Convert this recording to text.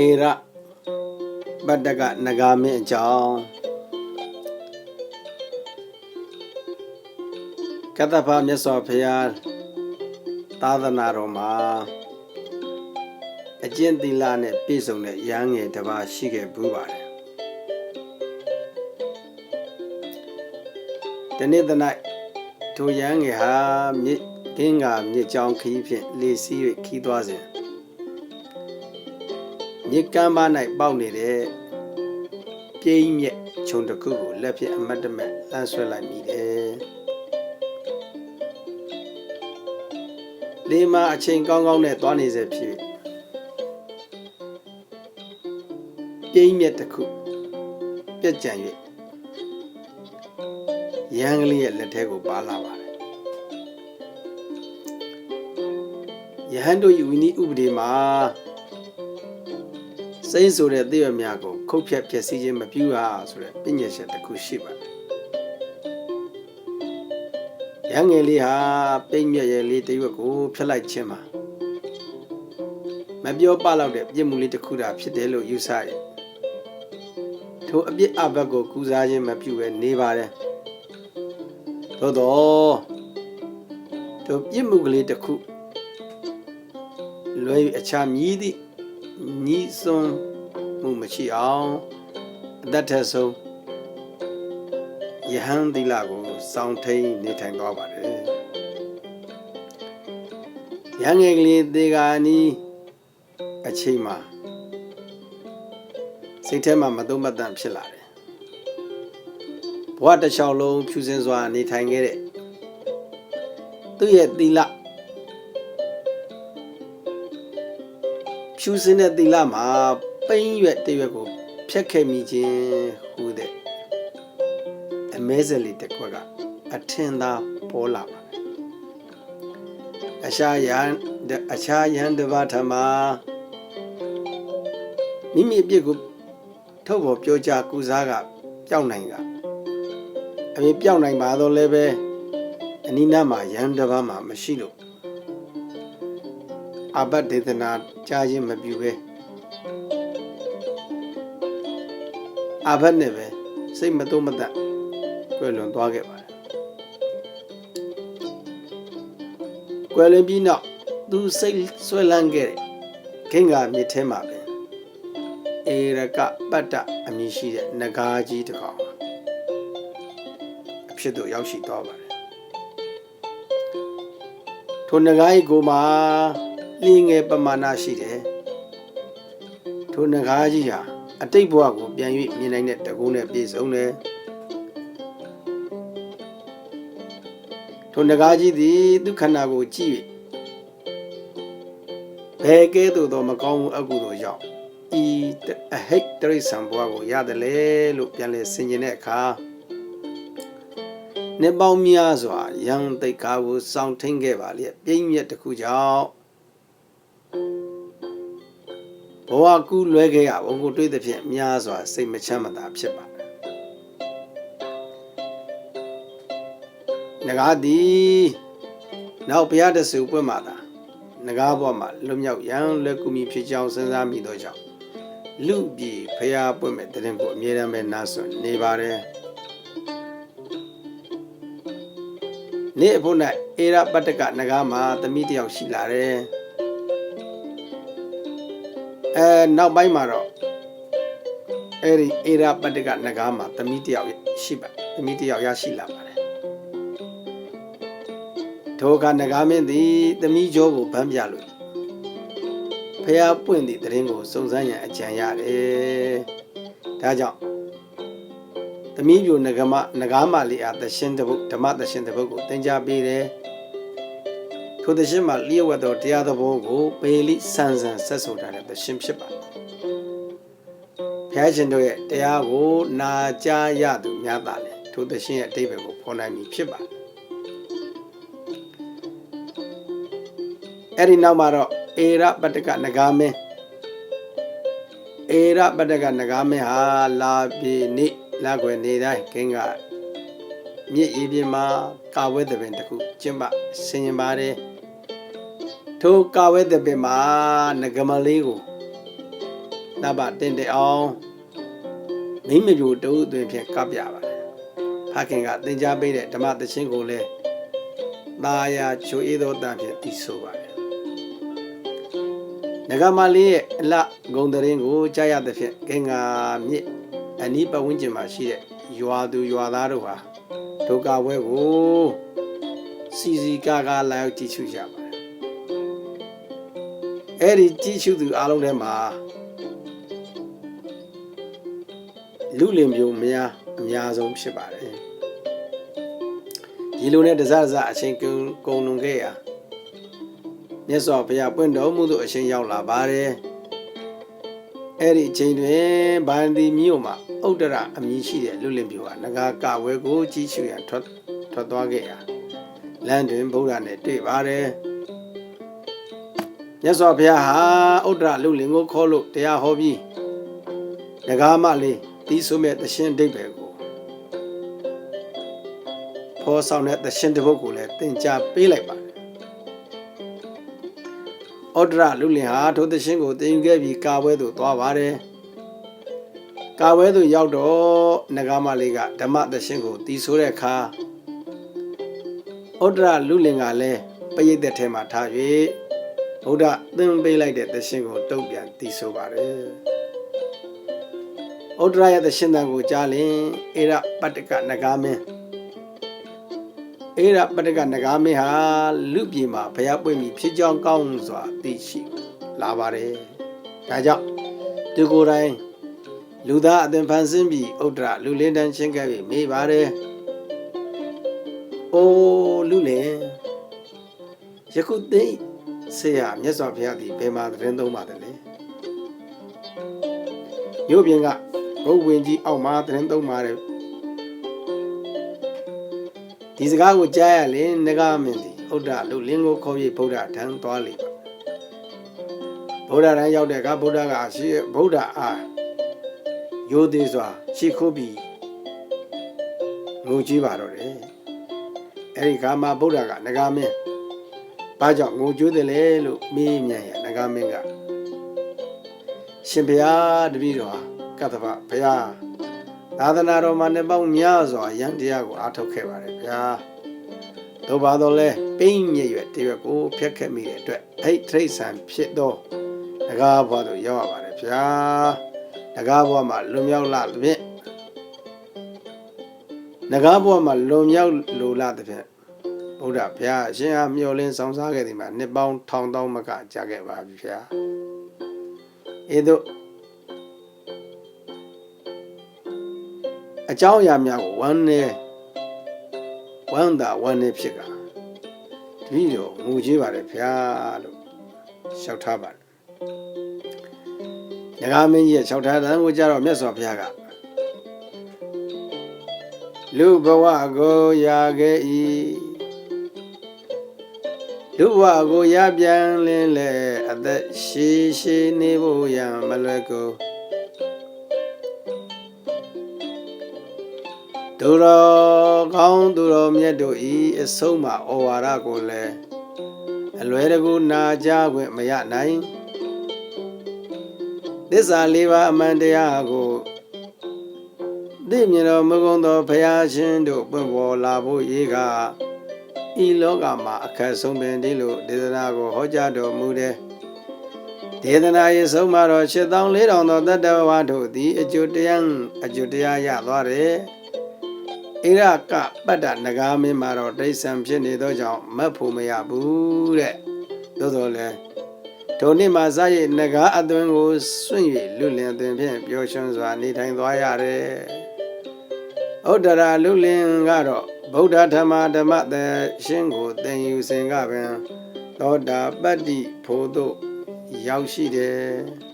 ဧရပတ္တကနဂါမင်းအကြောင်းကတ္တဖမြတ်စွာဘုရားသာသနာတော်မှာအကျင့်သီလနဲ့ပြည့်စုံတဲ့ရဟန်းငယ်တစ်ပါးရှိခဲ့ဘူးပါတယ်ဒီနေ့သ၌ထိုရဟန်းငယ်ဟာမြစ်ကင်းကမြစ်ကြောင်းခီးဖြင့်လေစီး၍ခီးသွားစဉ် မြစ်ကမ်းပါ၌ပေါက်နေတဲ့ပြိမ့်မြက်ခြုံတစ်ခုကိုလက်ဖြင့်အမတ်တမဲ့လှမ်းဆွဲလိုက်မိတယ်လေမာအချိန်ကောင်းကောင်းနဲ့သွားနေစေဖြစ်ပြိမ့်မြက်တစ်ခုပြက်ကြံ၍ရန်ကလေးရဲ့လက်ထဲကိုပါလာပါတယ်ယဟန်တို့ဤဝိနည်းဥပဒေမှာ စိမ့်ဆိုတဲ့သိရများကိုခုတ်ဖြတ်ဖြည့်ဆည်းခြင်းမပြုရဆိုတဲ့ပြညတ်ချက်တစ်ခုရှိပါတယ်ရန်ငယ်လေးဟာပိမ့်မြက်ရဲ့လေးတရွက်ကိုဖျက်လိုက်ခြင်းမှာမပြောပလောက်တဲ့ပြစ်မှုလေးတစ်ခုတာဖြစ်တယ်လို့ယူဆတယ်ထိုအပြစ်အဘက်ကိုကူစားခြင်းမပြုဘဲနေပါတယ်သို့တော့ထိုပြစ်မှုကလေးတစ်ခုလွယ်အခြားမြည်သည့် ညီးစွန်းမှုမရှိအောင်အသက်ထက်ဆုံးယဟန်သီလကိုစောင့်ထိန်နေထိုင်သွားပါတယ်ရငယ်ကလေးသေကာနီးအချိန်မှာစိတ်ထဲမှာမသုံးမတန်ဖြစ်လာတယ်ဘဝတစ်လျှောက်လုံးဖြူစင်စွာနေထိုင်ခဲ့တဲ့သူ့ရဲ့သီလ ဖြူစင်တဲ့သီလမှာပိန်းရွက်တရွက်ကိုဖျက်ခဲ့မိခြင်းဟူတဲ့အမဲစက်လေးတစ်ခွက်ကအထင်သာပေါ်လာပါတယ်အရှာယံအရှာယံတဘာထမမိမိအပြစ်ကိုထုတ်ပေါ်ပြောကြားကုစားကပျောက်နိုင်ကအမေပျောက်နိုင်ပါတော့လည်းပဲအနိနာမှာယံတဘာမှာမရှိလို့ အဘတ်ဒေသနာကြားခြင်းမပြုပဲအဘတ်နဲ့ပဲစိတ်မတုံးမတတ်ကွယ်လွန်သွားခဲ့ပါတယ်ကွယ်လွန်ပြီးနောက်သူစိတ်ဆွဲလန်းခဲ့တဲ့ခင်္ဂါမြစ်ထဲမှာပဲအေရကပတ္တအမည်ရှိတဲ့နဂါးကြီးတစ်ကောင်အဖြစ်သို့ရောက်ရှိသွားပါတယ်ထိုနဂါးကြီးကိုမှာ လင်းငယ်ပမာဏရှိတယ်ထိုနဂါးကြီးဟာအတိတ်ဘဝကိုပြန်၍မြင်နိုင်တဲ့တကုန်းနဲ့ပြည့်စုံတယ်ထိုနဂါးကြီးသည်ဒုက္ခနာကိုကြည့်၍ဘယ်ကဲ့သို့သောမကောင်းမှုအကုသို့ကြောင့်ဤအဟိတ်တရိษံဘဝကိုရတယ်လေလို့ပြန်လဲဆင်ခြင်တဲ့အခါနေပေါင်းများစွာရန်တိတ်ကားကိုစောင့်ထိန်ခဲ့ပါလျက်ပြင်းမြက်တစ်ခုကြောင့် ဘဝကူးလွဲခဲ့ရဘုံကိုတွေးသဖြင့်များစွာစိတ်မချမ်းမသာဖြစ်ပါတယ်ငကားသည်နောက်ဘုရားတဆူပွင့်မှာသာငကားဘဝမှာလွတ်မြောက်ရန်လက်ကူမီဖြစ်ကြောင်းစဉ်းစားမိသောကြောင့်လူပြည်ဖျားပွင့်မဲ့တရင်ကိုအမြဲတမ်းပဲနားဆွနေပါတယ်နေ့အဖို့၌အေရပတ္တကနဂါမှာသမီးတယောက်ရှိလာတယ် အဲနောက်ပိုင်းမှာတော့အဲ့ဒီအေရပတ္တကနဂါမှာသမီးတယောက်ရှိပါသမီးတယောက်ရရှိလာပါတယ်ထိုကနဂါမင်းသည်သမီးကျော်ကိုဗန်းပြလို့ဖះပွင့်သည့်တရင်ကိုစုံစမ်းရန်အကြံရတယ်ဒါကြောင့်သမီးပြိုငကမငကားမလေးအားသရှင်တပုတ်ဓမ္မသရှင်တပုတ်ကိုသင်ကြားပေးတယ် ထိုသရှင်မှာလျှို့ဝတ်သောတရားသဘောကိုပေလိဆန်းဆန်းဆက်ဆိုထားတဲ့သရှင်ဖြစ်ပါတယ်ဘုရားရှင်တို့ရဲ့တရားကိုနာကြားရသူများသာလေထိုသရှင်ရဲ့အတိတ်ဘယ်ကိုဖော်နိုင်ပြီဖြစ်ပါတယ်အဲ့ဒီနောက်မှာတော့အေရပတ္တကနဂါမင်းအေရပတ္တကနဂါမင်းဟာလာပြေနေလာွယ်နေတိုင်းကင်းကမြစ်ဤပြင်မှာကာဝဲတဲ့ပင်တစ်ခုကျင်းပဆင်ရင်ပါတယ် ထိုကာဝဲတဲ့ပင်မှာငကမလေးကိုနဘတင်တဲ့အောင်မိမပြိုတူအသွင်ဖြင့်ကပ်ပြပါတယ်ဖခင်ကသင်ကြားပေးတဲ့ဓမ္မသချင်းကိုလည်းသာယာချိုအေးသောတန်ဖြင့်တည်ဆိုပါတယ်ငကမလေးရဲ့အလဂုံတရင်ကိုကြားရတဲ့ဖြင့်ကင်္ဂါမြစ်အနီးပတ်ဝန်းကျင်မှာရှိတဲ့ရွာသူရွာသားတို့ဟာဒုက္ခဝဲကိုစီစီကာကာလာရောက်ကြည့်ရှုကြပါတယ် အဲ့ဒီကြည့်ရှုသူအားလုံးထဲမှာလူလင်မျိုးများအများဆုံးဖြစ်ပါတယ်ဒီလိုနဲ့တစားတစားအချိန်ကုန်ကုန်လွန်ခဲ့ရာမြတ်စွာဘုရားပွင့်တော်မူသောအချိန်ရောက်လာပါတယ်အဲ့ဒီအချိန်တွင်ဗန္ဒီမြို့မှာဥဒ္ဒရအမည်ရှိတဲ့လူလင်မျိုးကငကာကဝဲကိုကြည့်ရှုရန်ထွက်ထွက်သွားခဲ့ရာလမ်းတွင်ဗုဒ္ဓနဲ့တွေ့ပါတယ် မြတ်စွာဘုရားဟာဥဒ္ဒရလူလင်ကိုခေါ်လို့တရားဟောပြီးငကာမလေးတီးဆိုမဲ့တရှင်ဒိဗ္ဗေကိုဖော်ဆောင်တဲ့တရှင်တစ်ပုဒ်ကိုလည်းသင်ကြားပေးလိုက်ပါတယ်ဩဒရလူလင်ဟာထိုတရှင်ကိုတင်ယူခဲ့ပြီးကာဝဲသို့သွားပါတယ်ကာဝဲသို့ရောက်တော့နဂါမလေးကဓမ္မတရှင်ကိုတီးဆိုတဲ့အခါဩဒရလူလင်ကလည်းပရိသတ်ထဲမှာထား၍ ဗုဒ္ဓသင်ပေးလိုက်တဲ့တရှင်ကိုတုံ့ပြန်တီးဆိုပါတယ်ဩဒရရဲ့တရှင်တန်ကိုကြားလင်အေရပတ္တကနဂါမင်းအေရပတ္တကနဂါမင်းဟာလူပြည်မှာဘုရားပွင့်ပြီးဖြစ်ကြောင်းကောင်းစွာသိရှိလာပါတယ်ဒါကြောင့်သူကိုယ်တိုင်လူသားအသင်ဖန်ဆင်းပြီးဥဒ္ဒရလူလင်းတန်းရှင်းခဲ့ပြီးမေးပါတယ်အိုးလူလင်ယခုသိ ဆေးရမြတ်စွာဘုရားသည်ဘယ်မှာသတင်းသုံးပါတယ်လဲမြို့ပြင်ကဘုတ်ဝင်ကြီးအောက်မှာသတင်းသုံးပါတယ်ဒီစကားကိုကြားရရင်ငကမင်းသည်ဥဒ္ဒလူလင်းကိုခေါ်ပြီးဗုဒ္ဓထံသွားလေပါဗုဒ္ဓထံရောက်တဲ့အခါဗုဒ္ဓကရှိဗုဒ္ဓအားရိုသေစွာရှ िख ုပ်ပြီးငိုကြည့်ပါတော့တယ်အဲ့ဒီခါမှာဗုဒ္ဓကငကမင်း ဘာကြောင့်ငိုကြွေးတယ်လဲလို့မေးမြန်းရငကမင်းကရှင်ဘုရားတပည့်တော်ဟာကတ္တဗဘုရားသာသနာတော်မှာနှစ်ပေါင်းများစွာယန္တရားကိုအားထုတ်ခဲ့ပါတယ်ဗျာသို့ပါတော့လဲပိမ့်မြရွယ်တရွက်ကိုဖျက်ခဲ့မိတဲ့အတွက်အဲ့ထိဋ္ဌံဖြစ်သောတကားဘွားတို့ရောက်ရပါတယ်ဗျာတကားဘွားမှာလွန်မြောက်လာသဖြင့်တကားဘွားမှာလွန်မြောက်လိုလာသဖြင့် ဗုဒ္ဓဘုရားအရှင်အားမျှော်လင့်ဆောင်စားခဲ့သည်မှာနှစ်ပေါင်းထောင်တောင်းမကကြာခဲ့ပါပြီဗျာအဲသို့အကြောင်းအရာများကိုဝမ်းနေဝမ်းသာဝမ်းနေဖြစ်ကတပည့်တော်ငိုကြည့်ပါတယ်ဗျာလို့လျှောက်ထားပါတယ်။ငကားမင်းကြီးရဲ့လျှောက်ထားတဲ့ကိုကြတော့မြတ်စွာဘုရားကလူဘဝကိုရာခဲ့၏ လူဘဝကိုရပြန်လင်းလေအသက်ရှိရှိနေဖို့ရန်မလွယ်ကူသူတော်ကောင်းသူတော်မြတ်တို့ဤအဆုံးမှာဩဝါဒကိုလည်းအလွယ်တကူနာကြားခွင့်မရနိုင်သစ္စာလေးပါးအမှန်တရားကိုသိမြင်တော်မူကုန်သောဘုရားရှင်တို့ပွင့်ပေါ်လာဖို့ရေးက ဤလောကမှာအခက်ဆုံးပင်ဒီလိုဒေသနာကိုဟောကြားတော်မူတဲ့ဒေသနာရေးဆုံးမှာတော့7400သောတတ္တဝါတို့သည် အကျိုးတရားအကျိုးတရားရသွားတယ်ဣရကပတ္တနဂါမင်းမှာတော့တိဋ္ဌံဖြစ်နေသောကြောင့်မတ်ဖို့မရဘူးတဲ့သို့တော်လည်းဒုနှစ်မှာဇာရဲ့နဂါအသွင်ကိုစွန့်၍လူလင်အသွင်ဖြင့်ပျော်ရွှင်စွာနေထိုင်သွားရတယ်ဥဒ္ဒရာလူလင်ကတော့ ဗုဒ္ဓဓမ္မဓမ္မသရှင်ကိုသင်ယူစဉ်ကပင်သောတာပတ္တိဖို့သို့ရောက်ရှိတယ်